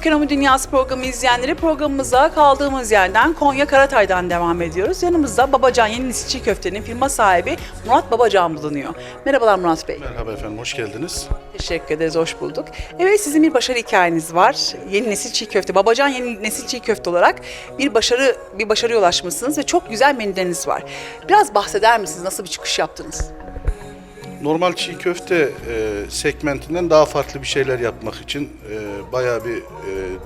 Ekonomi Dünyası programı izleyenleri programımıza kaldığımız yerden Konya Karatay'dan devam ediyoruz. Yanımızda Babacan Yeni Nesil Çiğ Köfte'nin firma sahibi Murat Babacan bulunuyor. Merhabalar Murat Bey. Merhaba efendim, hoş geldiniz. Teşekkür ederiz, hoş bulduk. Evet sizin bir başarı hikayeniz var. Yeni Nesil Çiğ Köfte, Babacan Yeni Nesil Çiğ Köfte olarak bir başarı bir başarıya ulaşmışsınız ve çok güzel menüleriniz var. Biraz bahseder misiniz? Nasıl bir çıkış yaptınız? Normal çiğ köfte e, segmentinden daha farklı bir şeyler yapmak için e, bayağı bir e,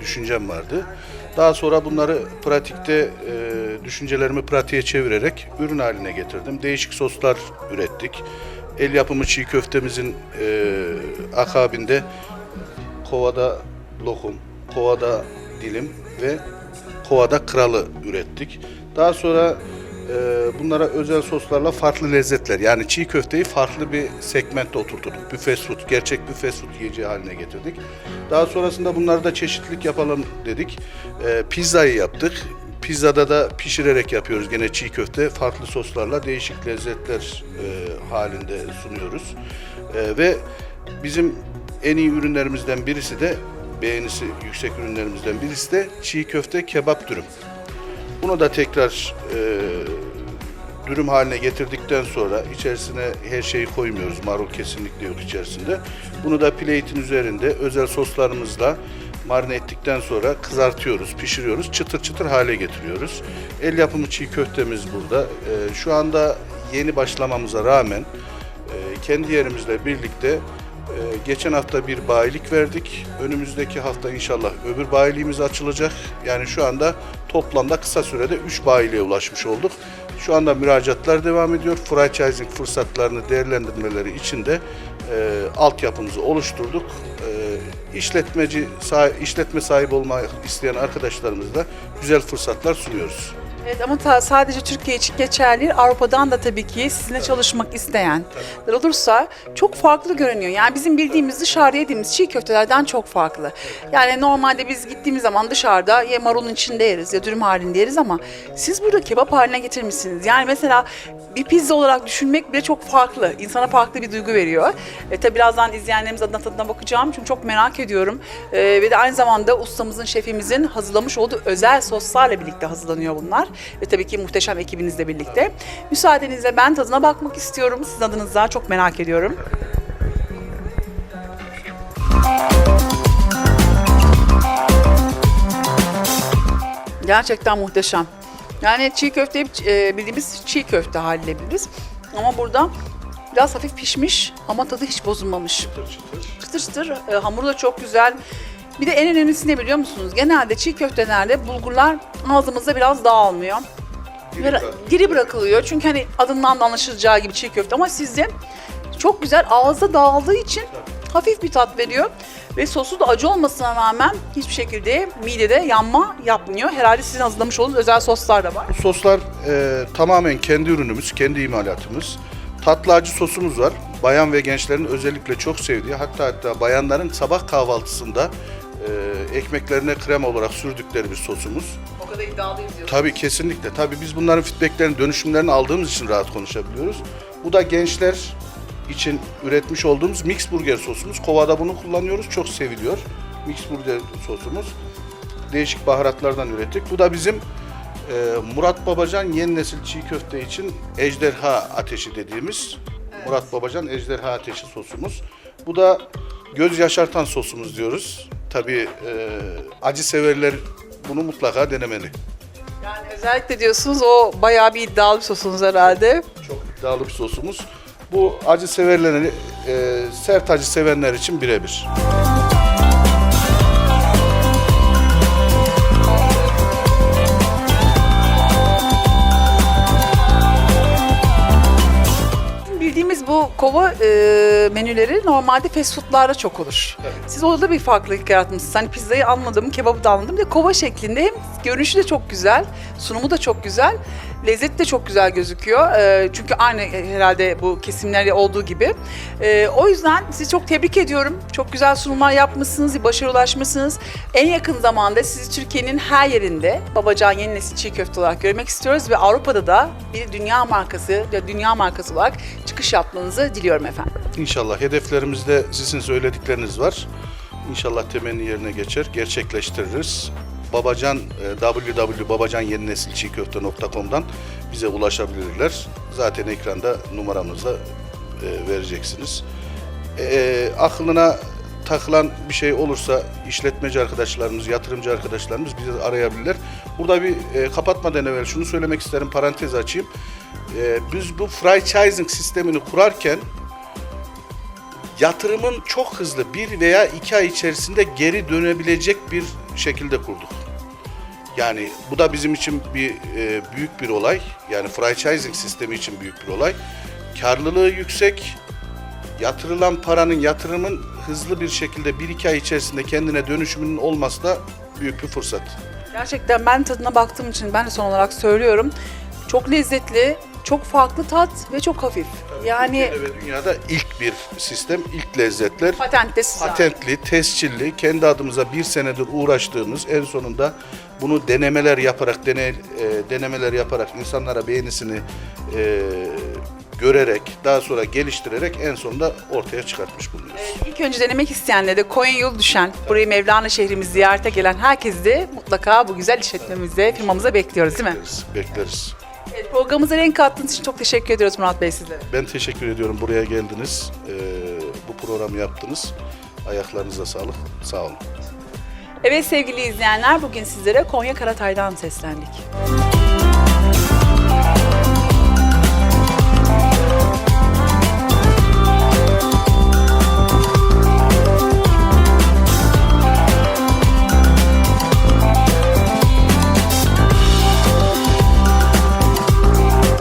düşüncem vardı. Daha sonra bunları pratikte, e, düşüncelerimi pratiğe çevirerek ürün haline getirdim. Değişik soslar ürettik. El yapımı çiğ köftemizin e, akabinde kovada lokum, kovada dilim ve kovada kralı ürettik. Daha sonra e, bunlara özel soslarla farklı lezzetler yani çiğ köfteyi farklı bir segmentte oturturduk. Bir fast food, gerçek fast food yiyeceği haline getirdik. Daha sonrasında bunları da çeşitlilik yapalım dedik. E, pizzayı yaptık. Pizzada da pişirerek yapıyoruz gene çiğ köfte. Farklı soslarla değişik lezzetler e, halinde sunuyoruz. E, ve bizim en iyi ürünlerimizden birisi de beğenisi yüksek ürünlerimizden birisi de çiğ köfte kebap dürüm. Bunu da tekrar e, dürüm haline getirdikten sonra içerisine her şeyi koymuyoruz. Marul kesinlikle yok içerisinde. Bunu da plate'in üzerinde özel soslarımızla marine ettikten sonra kızartıyoruz, pişiriyoruz, çıtır çıtır hale getiriyoruz. El yapımı çiğ köftemiz burada. E, şu anda yeni başlamamıza rağmen e, kendi yerimizle birlikte e, geçen hafta bir bayilik verdik. Önümüzdeki hafta inşallah öbür bayiliğimiz açılacak. Yani şu anda toplamda kısa sürede 3 bayiliğe ulaşmış olduk. Şu anda müracaatlar devam ediyor. Franchising fırsatlarını değerlendirmeleri için de e, altyapımızı oluşturduk. E, işletmeci, sahi- işletme sahibi olmak isteyen arkadaşlarımızla güzel fırsatlar sunuyoruz. Evet ama ta- sadece Türkiye için geçerli. Avrupa'dan da tabii ki sizinle çalışmak isteyenler olursa çok farklı görünüyor. Yani bizim bildiğimiz dışarıda yediğimiz çiğ köftelerden çok farklı. Yani normalde biz gittiğimiz zaman dışarıda ya marulun içinde yeriz ya dürüm halinde yeriz ama siz burada kebap haline getirmişsiniz. Yani mesela bir pizza olarak düşünmek bile çok farklı. İnsana farklı bir duygu veriyor. E, tabii birazdan izleyenlerimiz adına tadına bakacağım çünkü çok merak ediyorum. E, ve de aynı zamanda ustamızın, şefimizin hazırlamış olduğu özel soslarla birlikte hazırlanıyor bunlar. Ve tabii ki muhteşem ekibinizle birlikte. Müsaadenizle ben tadına bakmak istiyorum. Sizin adınıza çok merak ediyorum. Gerçekten muhteşem. Yani çiğ köfte e, bildiğimiz çiğ köfte haliyle biliriz. Ama burada biraz hafif pişmiş ama tadı hiç bozulmamış. Çıtır çıtır. Çıtır çıtır, e, hamuru da çok güzel. Bir de en önemlisi ne biliyor musunuz? Genelde çiğ köftelerde bulgurlar ağzımızda biraz dağılmıyor. Diri Ve diri bırakılıyor. Çünkü hani adından da anlaşılacağı gibi çiğ köfte ama sizde çok güzel ağızda dağıldığı için hafif bir tat veriyor. Ve sosu da acı olmasına rağmen hiçbir şekilde midede yanma yapmıyor. Herhalde sizin hazırlamış olduğunuz özel soslar da var. Bu soslar e, tamamen kendi ürünümüz, kendi imalatımız. Tatlı acı sosumuz var. Bayan ve gençlerin özellikle çok sevdiği, hatta hatta bayanların sabah kahvaltısında ekmeklerine krem olarak sürdükleri bir sosumuz. O kadar iddialıyız diyorsunuz. Tabii kesinlikle. Tabii biz bunların feedbacklerini, dönüşümlerini aldığımız için rahat konuşabiliyoruz. Bu da gençler için üretmiş olduğumuz mix burger sosumuz. Kovada bunu kullanıyoruz. Çok seviliyor. Mix burger sosumuz. Değişik baharatlardan ürettik. Bu da bizim e, Murat Babacan yeni nesil çiğ köfte için ejderha ateşi dediğimiz Murat Babacan ejderha ateşi sosumuz. Bu da göz yaşartan sosumuz diyoruz. Tabii e, acı severler bunu mutlaka denemeli. Yani özellikle diyorsunuz o bayağı bir iddialı bir sosunuz herhalde. Çok iddialı bir sosumuz. Bu acı severleri, e, sert acı sevenler için birebir. Bildiğimiz kova e, menüleri normalde fast foodlarda çok olur. Siz orada bir farklılık yaratmışsınız. Hani pizzayı anladım, kebabı da anladım. Bir de kova şeklinde hem görünüşü de çok güzel, sunumu da çok güzel, lezzet de çok güzel gözüküyor. E, çünkü aynı herhalde bu kesimlerde olduğu gibi. E, o yüzden sizi çok tebrik ediyorum. Çok güzel sunumlar yapmışsınız, başarı ulaşmışsınız. En yakın zamanda sizi Türkiye'nin her yerinde Babacan Yeni Nesil Çiğ Köfte olarak görmek istiyoruz ve Avrupa'da da bir dünya markası, dünya markası olarak çıkış yapmanızı diliyorum efendim. İnşallah hedeflerimizde sizin söyledikleriniz var. İnşallah temenni yerine geçer, gerçekleştiririz. Babacan, e, www.babacanyennesilçiğköfte.com'dan bize ulaşabilirler. Zaten ekranda numaramızı da e, vereceksiniz. E, aklına takılan bir şey olursa işletmeci arkadaşlarımız, yatırımcı arkadaşlarımız bizi arayabilirler. Burada bir e, kapatmadan evvel şunu söylemek isterim, parantez açayım. E, biz bu franchising sistemini kurarken yatırımın çok hızlı bir veya iki ay içerisinde geri dönebilecek bir şekilde kurduk. Yani bu da bizim için bir e, büyük bir olay. Yani franchising sistemi için büyük bir olay. Karlılığı yüksek, yatırılan paranın, yatırımın hızlı bir şekilde bir iki ay içerisinde kendine dönüşümünün olması da büyük bir fırsat. Gerçekten ben tadına baktığım için ben de son olarak söylüyorum. Çok lezzetli, çok farklı tat ve çok hafif. Yani Türkiye'de ve dünyada ilk bir sistem, ilk lezzetler. patentli size. patentli, tescilli, kendi adımıza bir senedir uğraştığımız, en sonunda bunu denemeler yaparak, dene, e, denemeler yaparak insanlara beğenisini e, görerek, daha sonra geliştirerek en sonunda ortaya çıkartmış bulunuyoruz. İlk önce denemek isteyenlere de Konya yolu düşen, burayı Mevlana şehrimizi ziyarete gelen herkesi de mutlaka bu güzel işletmemizde, firmamıza bekliyoruz değil mi? Bekleriz, bekleriz. Evet, programımıza renk kattığınız için çok teşekkür ediyoruz Murat Bey size. Ben teşekkür ediyorum buraya geldiniz, e, bu programı yaptınız. Ayaklarınıza sağlık, sağ olun. Evet sevgili izleyenler bugün sizlere Konya Karatay'dan seslendik.